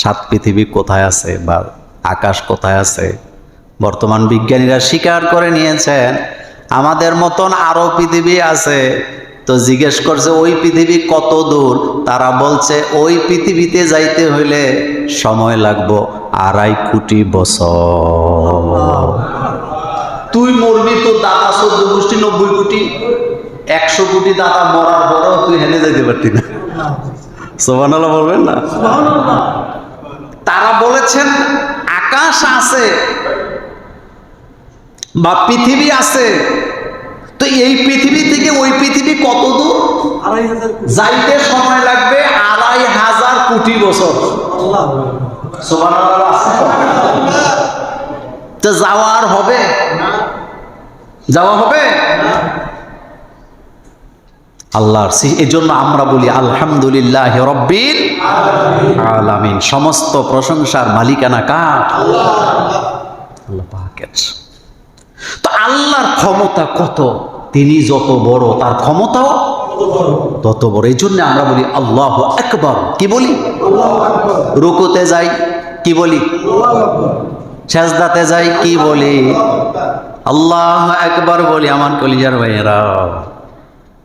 সাত পৃথিবী কোথায় আছে বা আকাশ কোথায় আছে? বর্তমান বিজ্ঞানীরা স্বীকার করে নিয়েছেন আমাদের মতন আরও পৃথিবী আছে। তো জিজ্ঞেস করছে ওই পৃথিবী কত দূর? তারা বলছে ওই পৃথিবীতে যাইতে হইলে সময় লাগবো আড়াই কোটি বছর। তুই মরবি তোর দাদা চোদ্দ গোষ্ঠী নব্বই কোটি। একশো কোটি দাদা মরার পরও তুই হেনে যেতে পারতি না। সোবানালা বলবেন না? আকাশ আছে বা পৃথিবী আছে তো এই পৃথিবী থেকে ওই পৃথিবী কত দূর। যাইতে সময় লাগবে আড়াই হাজার কোটি বছর যাওয়ার সোবানাল্লাহ তো? তো যাওয়া আর হবে যাওয়া হবে আল্লাহর এই জন্য আমরা বলি, আলহামদুলিল্লাহ রব্বিল আলামিন। সমস্ত প্রশংসার মালিকানা কার? আল্লাহ পাকের। তো আল্লাহর ক্ষমতা কত? তিনি যত বড়, তার ক্ষমতাও তত বড়। এই জন্য আমরা বলি, আল্লাহ একবার কি বলি? রুকুতে যাই, কি বলি? সেজদাতে যাই, কি বলি? আল্লাহ একবার বলি আমার কলিজার ভাইয়েরা।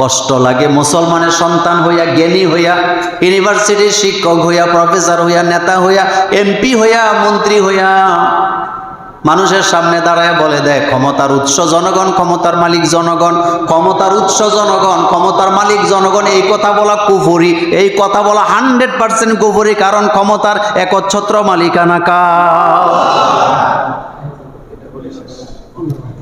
কষ্ট লাগে, মুসলমানের সন্তান হইয়া, জ্ঞানী হইয়া ইউনিভার্সিটির শিক্ষক হইয়া প্রফেসর হইয়া, নেতা হইয়া এমপি হইয়া, মন্ত্রী হইয়া, মানুষের সামনে দাঁড়ায় বলে দেয় ক্ষমতার উৎস জনগণ, ক্ষমতার মালিক জনগণ, ক্ষমতার উৎস জনগণ, ক্ষমতার মালিক জনগণ, এই কথা বলা কুফুরি, এই কথা বলা হান্ড্রেড পার্সেন্ট কুফুরি, কারণ ক্ষমতার একচ্ছত্র মালিকানা কা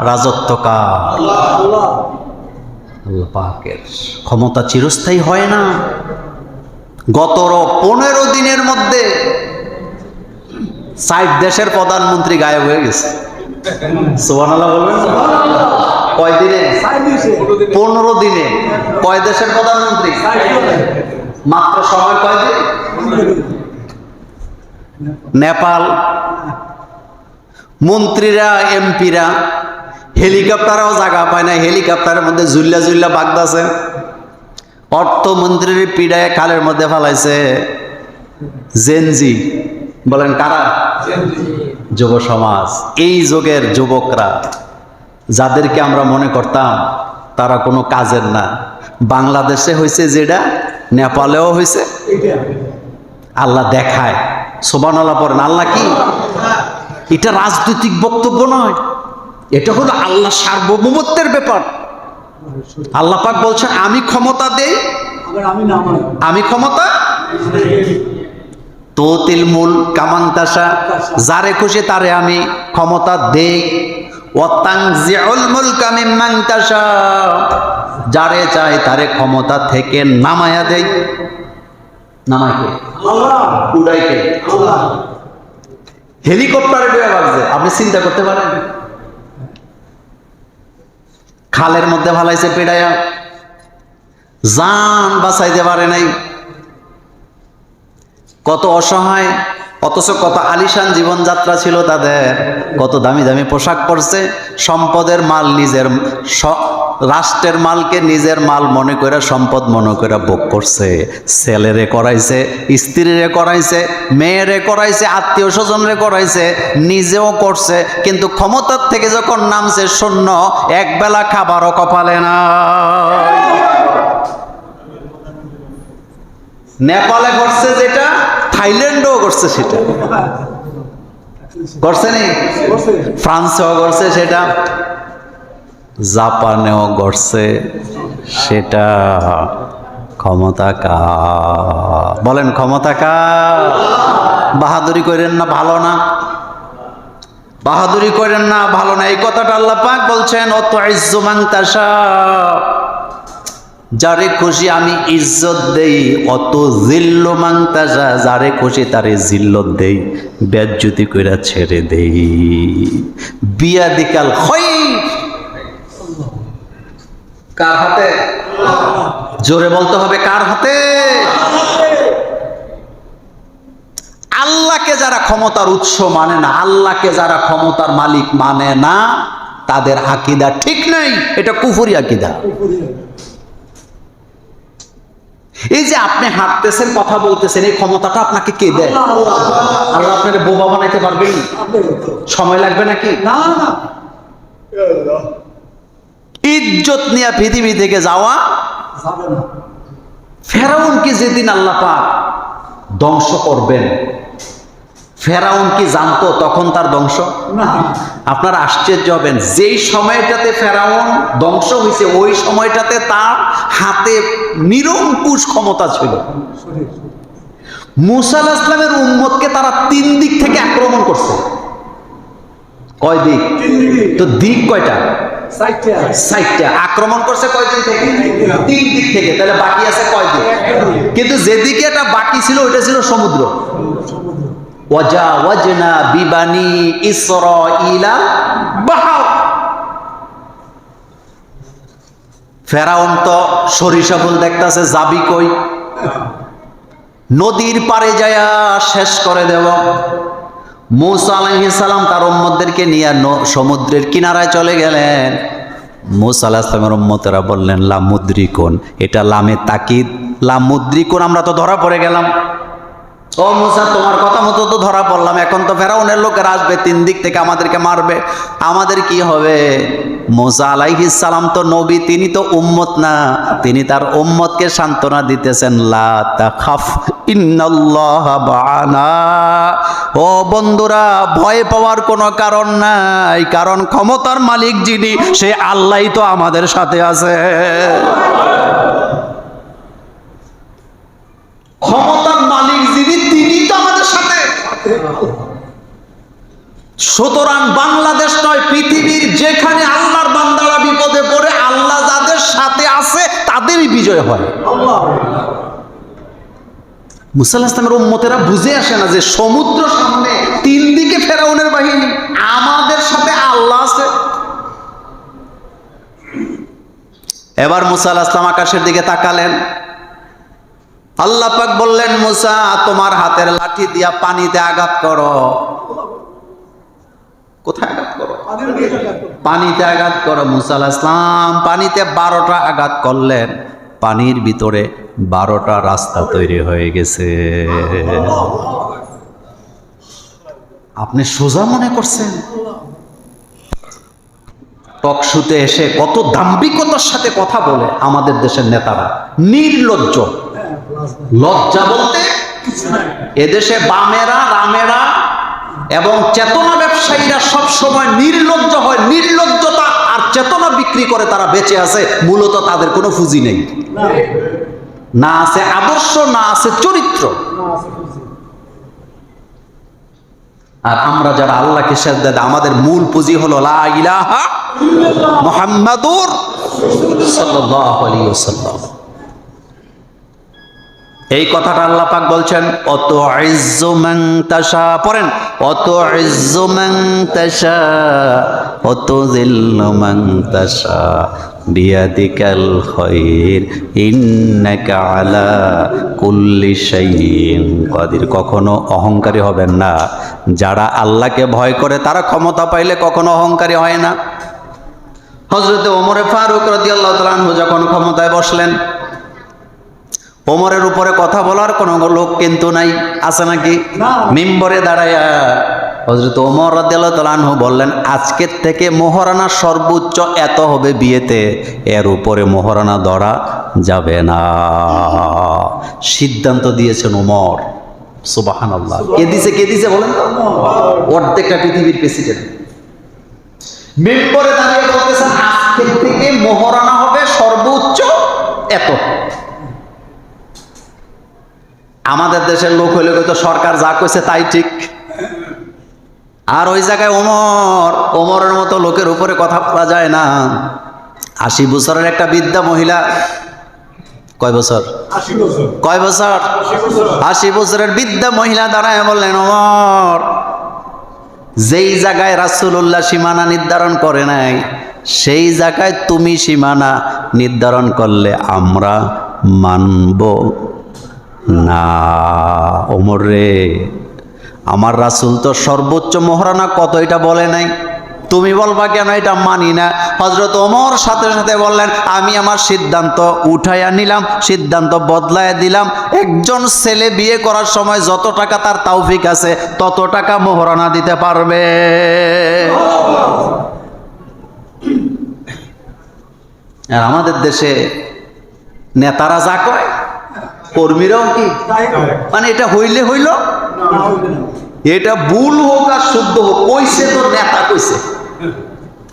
রাজত্বকার আল্লাহ ক্ষমতা চিরস্থায়ী হয় না। গতর পনেরো দিনের মধ্যে সাইড দেশের প্রধানমন্ত্রী গায়েব হয়ে গেছে। দিনে? পনেরো দিনে। কয় দেশের প্রধানমন্ত্রী? মাত্র সময় কয় দিন? নেপাল। মন্ত্রীরা, এমপিরা হেলিকপ্টারও জায়গা পায় না হেলিকপ্টারের মধ্যে জুল্লা জুল্লা বাগদাছে অর্থমন্ত্রীর পিড়ায় খালের মধ্যে ফালাইছে জেনজি বলেন কারা? যুব সমাজ। এই যুগের যুবকরা, যাদেরকে আমরা মনে করতাম তারা কোনো কাজের না, বাংলাদেশে হয়েছে যেটা, নেপালেও হয়েছে আল্লাহ দেখায়। সোবান আল্লাহ পড়েন, আল্লাহ কি? এটা রাজনৈতিক বক্তব্য নয়। এটা হলো আল্লাহ সার্বভৌমত্বের ব্যাপার। আল্লাহ পাক বলছেন আমি ক্ষমতা দেই আমি ক্ষমতা তো তিলমুল কামান্তাসা যারে খুশি তারে আমি ক্ষমতা দেই। যারে চাই তারে ক্ষমতা থেকে নামায়া দেই। নামায় কে? আল্লাহ। উড়াই কে? আল্লাহ। হেলিকপ্টারে ডুবে বাজছে আপনি চিন্তা করতে পারেন? খালের মধ্যে ভালাইছে পেডায়া জান বাঁচাইতে পারে নাই। কত অসহায়, অথচ কত আলিশান জীবনযাত্রা ছিল তাদের। কত দামি দামি পোশাক পরছে। সম্পদের মাল নিজের রাষ্ট্রের মালকে নিজের মাল মনে করে সম্পদ মনে করে ভোগ করছে। ছেলেরে করাইছে স্ত্রীরে করাইছে মেয়েরে করাইছে আত্মীয় স্বজনরে করাইছে নিজেও করছে কিন্তু ক্ষমতার থেকে যখন নামছে শূন্য একবেলা খাবারও কপালে না। নেপালে করছে যেটা থাইল্যান্ডও করছে সেটা। করছে নি? ফ্রান্সেও করছে সেটা। জাপানেও করছে সেটা ক্ষমতা কা বলেন ক্ষমতা কা বাহাদুরি করেন না ভালো না? বাহাদুরি করেন না ভালো না? এই কথাটা আল্লাহ পাক বলছেন অত ইজ্জুমান তাসা যারে খুশি আমি ইজ্জত দেই অত জিল্ল মাংতাজা যারে খুশি তারে জিল্লত দেই ব্যাজ্যুতি কইরা ছেড়ে দেই। বিয়া দিকাল হয় কার হাতে? জোরে বলতে হবে কার হাতে? আল্লাহকে যারা ক্ষমতার উৎস মানে না আল্লাহকে যারা ক্ষমতার মালিক মানে না তাদের আকিদা ঠিক নেই। এটা কুফুরি আকিদা। এই যে আপনি হাঁটতেছেন কথা বলতেছেন এই ক্ষমতাটা আপনাকে কে দেয়? আল্লাহ আল্লাহ আল্লাহ আপনার বোবা বানাইতে পারবেন? সময় লাগবে নাকি? না না। ইজ্জত নিয়ে পৃথিবী থেকে যাওয়া যাবে না। ফেরাউনকে যেদিন আল্লাহ পাক ধ্বংস করবেন ফেরাউন কি জানতো তখন তার ধ্বংস? আপনারা আশ্চর্য হবেন যেই সময়টাতে ফেরাউন ধ্বংস হয়েছে ওই সময়টাতে তার হাতে নিরঙ্কুশ ক্ষমতা ছিল। শরীর মুসা আলাহিসাল্লামের ইসলামের উম্মতকে তারা তিন দিক থেকে আক্রমণ করছে। কয় দিক। তো দিক কয়টা? আক্রমণ করছে কয় দিক থেকে। তিন দিক থেকে তাহলে বাকি আছে কয় দিক কিন্তু যেদিকে এটা বাকি ছিল ওইটা ছিল সমুদ্র। সমুদ্র ওয়াজা ওয়াজনা বিবানি ইসরাইলা বাহার। ফেরাউন তো সরিষা ফুল দেখতাছে যাবি কই? নদীর পারে যায়া শেষ করে দেব। মুসা আলাইহিস সালাম তার উম্মতদেরকে নিয়ে সমুদ্রের কিনারায় চলে গেলেন। মৌসা আলাহিসামের উম্মতেরা বললেন, লামুদ্রিকোন। এটা লামে তাকিদ। লামুদ্রিকোন, আমরা তো ধরা পড়ে গেলাম। ও মুসা, তোমার কথা মতো তো ধরা পড়লাম। এখন তো ফেরাউনের লোকেরা আসবে, তিন দিক থেকে আমাদেরকে মারবে। আমাদের কি হবে? মোসা আলাইহিস সালাম তো নবী, তিনি তো উম্মত না। তিনি তার উম্মতকে সান্ত্বনা দিতেছেন, লা তাখাফ, ইন্নাল্লাহা বানা ও বন্ধুরা, ভয় পাওয়ার কোনো কারণ নাই, কারণ ক্ষমতার মালিক যিনি, সে আল্লাহই তো আমাদের সাথে আছে ক্ষমতার মালিক যিনি তিনি তো আমাদের সাথে সুতরাং বাংলাদেশ নয় পৃথিবীর যেখানে আল্লাহর বান্দারা বিপদে পড়ে আল্লাহ যাদের সাথে আছে তাদেরই বিজয় হয় আল্লাহ মুসাল ইসলামের উম্মতেরা বুঝে আসে না যে সমুদ্র সামনে তিন দিকে ফেরাউনের বাহিনী, আমাদের সাথে আল্লাহ আছে। এবার মুসা আলাহ ইসলাম আকাশের দিকে তাকালেন। আল্লাহ পাক বললেন, মুসা, তোমার হাতের লাঠি দিয়া পানিতে আঘাত করো। কোথায় আঘাত করো। পানিতে আঘাত করো, মুসা আলাহ ইসলাম পানিতে বারোটা আঘাত করলেন। পানির ভিতরে বারোটা রাস্তা তৈরি হয়ে গেছে। আপনি সোজা মনে করছেন? টকশুতে এসে কত দাম্ভিকতার সাথে কথা বলে আমাদের দেশের নেতারা। নির্লজ্জ। লজ্জা বলতে এদেশে বামেরা, রামেরা এবং চেতনা ব্যবসায়ীরা সবসময় নির্লজ্জ হয় নির্লজ্জতা আর চেতনা বিক্রি করে তারা বেঁচে আছে, মূলত তাদের কোনো পুঁজি নেই। না আছে আদর্শ, না আছে চরিত্র। আর আমরা যারা আল্লাহকে সেজদা দেয়, আমাদের মূল পুঁজি হলো লা এই কথাটা আল্লাহ পাক বলছেন অত ইজ্জু মান তাশা পড়েন অত ইজ্জু মান তাশা তাশা বিয়াদিকাল খায়র ইন্নাকা আলা কুল্লি শাইইন কাদির। কখনো অহংকারী হবেন না। যারা আল্লাহকে ভয় করে তারা ক্ষমতা পাইলে কখনো অহংকারী হয় না। হজরতে ওমরে ফারুক রাদিয়াল্লাহু তাআলা যখন ক্ষমতায় বসলেন ওমরের উপরে কথা বলার কোনো লোক কিন্তু নাই। আছে নাকি। মিম্বরে দাঁড়াইয়া হজরত ওমর তাআলা বললেন আজকের থেকে মোহরানা সর্বোচ্চ এত হবে বিয়েতে। এর উপরে মোহরানা ধরা যাবে না। সিদ্ধান্ত দিয়েছেন ওমর। সুবাহান আল্লাহ কে দিছে কে দিছে বলেন অর্ধেকটা পৃথিবীর প্রেসিডেন্ট। মেম্বরে দাঁড়িয়ে বলতেছেন আজকের থেকে মোহরানা হবে সর্বোচ্চ এত। আমাদের দেশের লোক হইলে তো সরকার যা কইছে তাই ঠিক। আর ওই জায়গায় ওমর ওমরের মতো লোকের উপরে কথা বলা যায় না। আশি বছরের একটা বৃদ্ধা মহিলা কয় বছর? কয় বছর। আশি বছরের বৃদ্ধা মহিলা দাঁড়ায় বললেন ওমর যেই জায়গায় রাসূলুল্লাহ সীমানা নির্ধারণ করে নাই সেই জায়গায় তুমি সীমানা নির্ধারণ করলে আমরা মানব না। ওমর রে আমার রাসুল তো সর্বোচ্চ মহারানা কত এটা বলে নাই? তুমি বলবা কেন এটা মানি না? হজরত ওমর সাথে সাথে বললেন আমি আমার সিদ্ধান্ত উঠাইয়া নিলাম সিদ্ধান্ত বদলাইয়া দিলাম। একজন ছেলে বিয়ে করার সময় যত টাকা তার তাওফিক আছে তত টাকা মোহরানা দিতে পারবে। আর আমাদের দেশে নেতারা যা কয় কর্মীরাও কি? মানে এটা হইলে হইল। এটা ভুল হোক আর শুদ্ধ হোক, কইছে তো নেতা কইছে।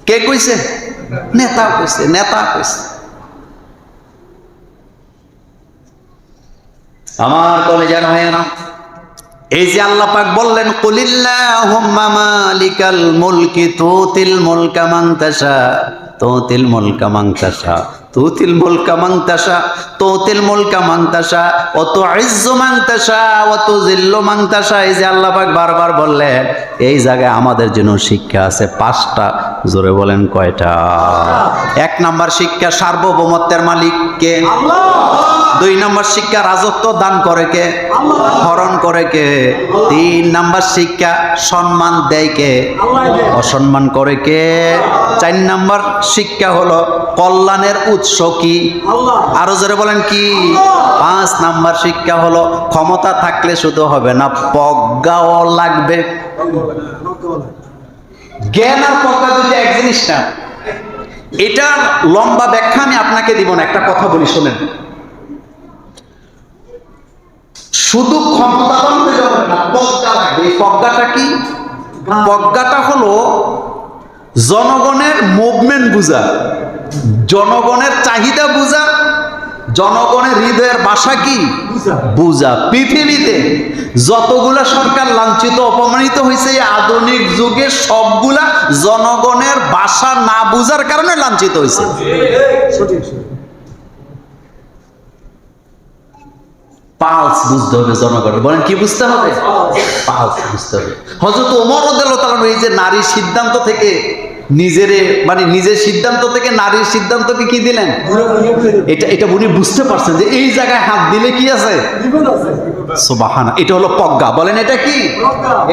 কে কইছে? নেতা কইছে নেতা কইছে। আমার কলেজার হয় না, এই যে আল্লাহ পাক বললেন, কুলিল্লাহুম্মা মালিকাল মুলকি, তুতিল মুলকা মান তাশা, তুতিল মুলকা মান তাশা। তুতিল মুলকা মাংতাসা মুলকা মাংতাসা অত মাংতাসা অত তাশা এই যে বারবার এই জায়গায় আমাদের শিক্ষা আছে পাঁচটা, জোরে বলেন কয়টা? এক নাম্বার শিক্ষা সার্বভৌমত্বের মালিক কে দুই নম্বর শিক্ষা রাজত্ব দান করে কে? হরণ করে কে? তিন নম্বর শিক্ষা সম্মান দেয় কে? অসম্মান করে কে? চার নম্বর শিক্ষা হলো কল্যাণের উৎস কি? আরও জোরে বলেন কি? পাঁচ নাম্বার শিক্ষা হলো ক্ষমতা থাকলে শুধু হবে না প্রজ্ঞাও লাগবে। জ্ঞান আর প্রজ্ঞা দুটো এক জিনিস না। এটা লম্বা ব্যাখ্যা আমি আপনাকে দিব না, একটা কথা বলি, শোনেন। শুধু ক্ষমতাবান না লাগবে এই কি? প্রজ্ঞাটা হলো জনগণের মুভমেন্ট বুঝা জনগণের চাহিদা বুঝা জনগণের হৃদয়ের বাসা কি? বুঝা। বুঝা। পৃথিবীতে যতগুলা সরকার লাঞ্ছিত অপমানিত হয়েছে এই আধুনিক যুগে সবগুলা জনগণের বাসা না বুঝার কারণে লাঞ্ছিত হয়েছে। পালস বুঝতে হবে জনগণের। বলেন কি বুঝতে হবে? পালস। বুঝতে হবে। হজরত ওমর এই যে নারীর সিদ্ধান্ত থেকে নিজেরে মানে নিজের সিদ্ধান্ত থেকে নারীর সিদ্ধান্তকে কি দিলেন। এটা এটা উনি বুঝতে পারছেন যে এই জায়গায় হাত দিলে কি আছে? সুবাহানা এটা হলো প্রজ্ঞা বলেন এটা কি?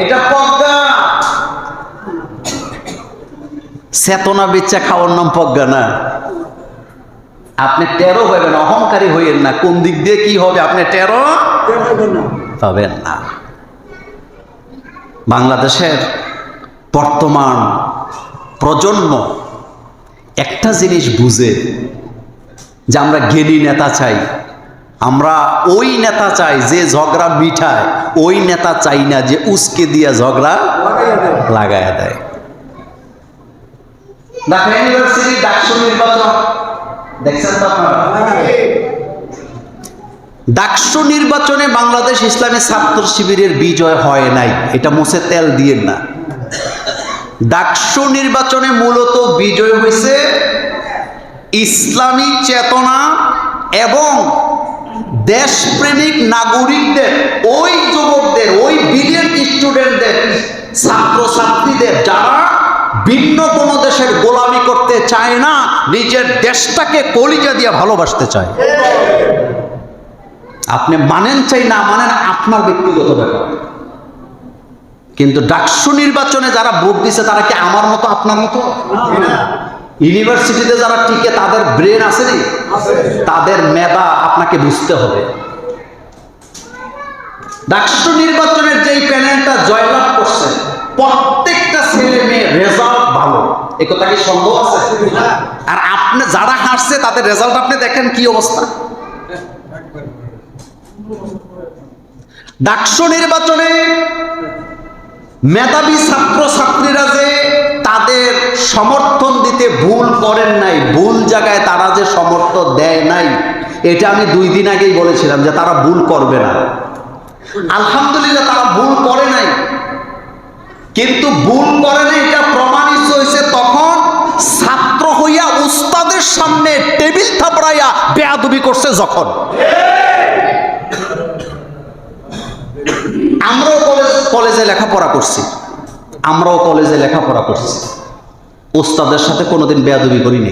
এটা প্রজ্ঞা চেতনা বিচ্ছা খাওয়ার নাম প্রজ্ঞা না। আপনি টেরো হইবেন, অহংকারী হইয়েন না। কোন দিক দিয়ে কি হবে? আপনি টেরো পাবেন না। বাংলাদেশের বর্তমান প্রজন্ম একটা জিনিস বুঝে যে আমরা জ্ঞানী নেতা চাই। আমরা ওই নেতা চাই যে ঝগড়া মিঠায় ওই নেতা চাই না যে উস্কে দিয়ে ঝগড়া লাগায় দেয়। ঢাকা ইউনিভার্সিটি ডাকসু নির্বাচন ডাকসু নির্বাচনে বাংলাদেশ ইসলামী ছাত্র শিবিরের বিজয় হয় নাই। এটা মুছে তেল দিয়ে না। ডাকসু নির্বাচনে মূলত বিজয় হয়েছে ইসলামী চেতনা এবং দেশপ্রেমিক নাগরিকদের, ওই যুবকদের, ওই বিলিয়ন স্টুডেন্টদের ছাত্রছাত্রীদের, যারা ভিন্ন করতে চায় না, নিজের দেশটাকে কলিজা দিয়ে ভালোবাসতে চায়। আপনি মানেন চাই না মানেন আপনার ব্যক্তিগত ব্যাপার। কিন্তু ডাকসু নির্বাচনে যারা ভোট দিছে, তারা কি আমার মতো, আপনার মতো? ইউনিভার্সিটিতে যারা টিকে, তাদের ব্রেন আছে নি? তাদের মেধা আপনাকে বুঝতে হবে। ডাকসু নির্বাচনের যেই প্যানেলটা জয়লাভ করছে প্রত্যেকটা এ কি সম্ভব আছে? আর আপনি যারা হাসছে, তাদের রেজাল্ট আপনি দেখেন কি অবস্থা? ডাকসু নির্বাচনে মেধাবী ছাত্র ছাত্রীরা যে তাদের সমর্থন দিতে ভুল করেন নাই, ভুল জায়গায় তারা যে সমর্থন দেয় নাই, এটা আমি দুই দিন আগেই বলেছিলাম যে তারা ভুল করবে না। আলহামদুলিল্লাহ তারা ভুল করে নাই। কিন্তু ভুল করে নাই এটা বেয়াদবি করছে যখন। আমরাও কলেজ কলেজে লেখাপড়া করছি। আমরাও কলেজে লেখাপড়া করছি। ওস্তাদের সাথে কোনোদিন বেয়াদবি করিনি।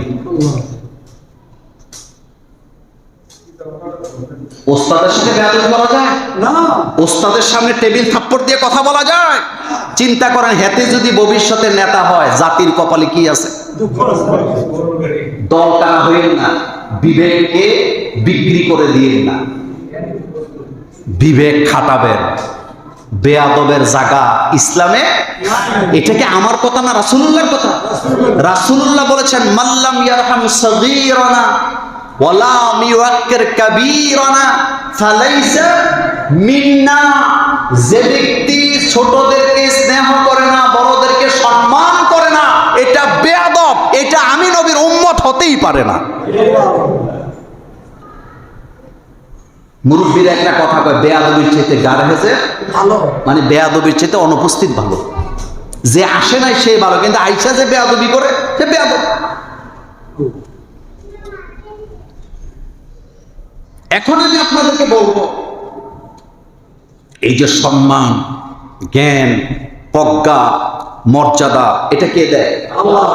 ওস্তাদের সাথে বেয়াদবি করা যায়? না। ওস্তাদের সামনে টেবিল থাপ্পড় দিয়ে কথা বলা যায়? চিন্তা করেন হেতে যদি ভবিষ্যতে নেতা হয় জাতির কপালে কি আছে। দল টানা হইল না? বিবেককে বিক্রি করে দিয়েন না। বিবেক খাটাবেন বেয়াদবের জায়গা ইসলামে এটাকে আমার কথা না, রাসূলুল্লাহর কথা? রাসূলুল্লাহ বলেছেন মাল্লাম ইয়ারহাম সাগীরানা ওয়ালা মিওয়াক্কির কাবীরানা ফালাইসা মিন্না। যে ব্যক্তি ছোটদেরকে স্নেহ করে না, বড়দেরকে সম্মান করে না এটা বেয়াদব এটা আমি নবীর উম্মত হতেই পারে না। মুরব্বীর একটা কথা কয় বেয়াদবির চাইতে গার হেসে ভালো। মানে বেয়াদবির চাইতে অনুপস্থিত ভালো। যে আসে নাই সে ভালো কিন্তু আইসা যে বেয়াদবি করে সে বেয়াদব। এখন আমি আপনাদেরকে বলব এই যে সম্মান জ্ঞান প্রজ্ঞা মর্যাদা এটা কে দেয়? আল্লাহ।